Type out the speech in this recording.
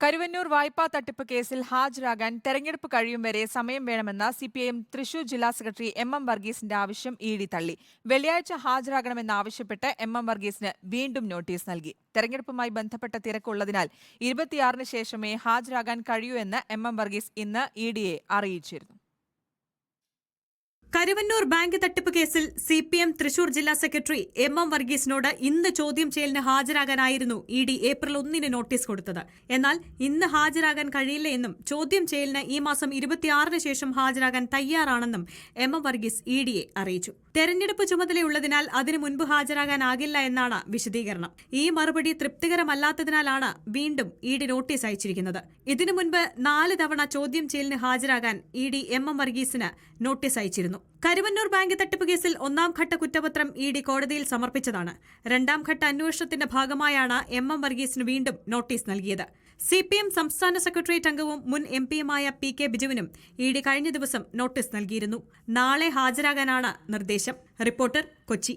കരുവന്നൂർ വായ്പാ തട്ടിപ്പ് കേസിൽ ഹാജരാകാൻ തെരഞ്ഞെടുപ്പ് കഴിയും വരെ സമയം വേണമെന്ന സിപിഐഎം തൃശൂർ ജില്ലാ സെക്രട്ടറി എം എം വർഗീസിന്റെ ആവശ്യം ഇ ഡി തള്ളി. വെള്ളിയാഴ്ച ഹാജരാകണമെന്നാവശ്യപ്പെട്ട് എം എം വർഗീസിന് വീണ്ടും നോട്ടീസ് നൽകി. തെരഞ്ഞെടുപ്പുമായി ബന്ധപ്പെട്ട തിരക്കുള്ളതിനാൽ ഇരുപത്തിയാറിന് ശേഷമേ ഹാജരാകാൻ കഴിയൂ എന്ന് എം എം വർഗീസ് ഇന്ന് ഇ ഡിയെ അറിയിച്ചിരുന്നു. കരുവന്നൂർ ബാങ്ക് തട്ടിപ്പ് കേസിൽ സി പി എം തൃശൂർ ജില്ലാ സെക്രട്ടറി എം എം വർഗീസിനോട് ഇന്ന് ചോദ്യം ചെയ്യലിന് ഹാജരാകാനായിരുന്നു ഇ ഡി ഏപ്രിൽ ഒന്നിന് നോട്ടീസ് കൊടുത്തത്. എന്നാൽ ഇന്ന് ഹാജരാകാൻ കഴിയില്ല എന്നും ചോദ്യം ചെയ്യലിന് ഈ മാസം ഇരുപത്തിയാറിന് ശേഷം ഹാജരാകാൻ തയ്യാറാണെന്നും എം എം വർഗീസ് ഇ ഡിയെ അറിയിച്ചു. തെരഞ്ഞെടുപ്പ് ചുമതലയുള്ളതിനാൽ അതിനു മുൻപ് ഹാജരാകാനാകില്ല എന്നാണ് വിശദീകരണം. ഈ മറുപടി തൃപ്തികരമല്ലാത്തതിനാലാണ് വീണ്ടും ഇ ഡി നോട്ടീസ് അയച്ചിരിക്കുന്നത്. ഇതിനു മുൻപ് നാല് തവണ ചോദ്യം ചെയ്യലിന് ഹാജരാകാൻ ഇ ഡി എം എം വർഗീസിന് നോട്ടീസ് അയച്ചിരുന്നു. കരുവന്നൂർ ബാങ്ക് തട്ടിപ്പ് കേസിൽ ഒന്നാം ഘട്ട കുറ്റപത്രം ഇ ഡി കോടതിയിൽ സമർപ്പിച്ചതാണ്. രണ്ടാം ഘട്ട അന്വേഷണത്തിന്റെ ഭാഗമായാണ് എം എം വർഗീസിന് വീണ്ടും നോട്ടീസ് നൽകിയത്. സി പി എം സംസ്ഥാന സെക്രട്ടേറിയറ്റ് അംഗവും മുൻ എം പിയുമായ പി കെ ബിജുവിനും ഇ ഡി കഴിഞ്ഞ ദിവസം നോട്ടീസ് നൽകിയിരുന്നു. നാളെ ഹാജരാകാനാണ് നിർദ്ദേശം. റിപ്പോർട്ടർ കൊച്ചി.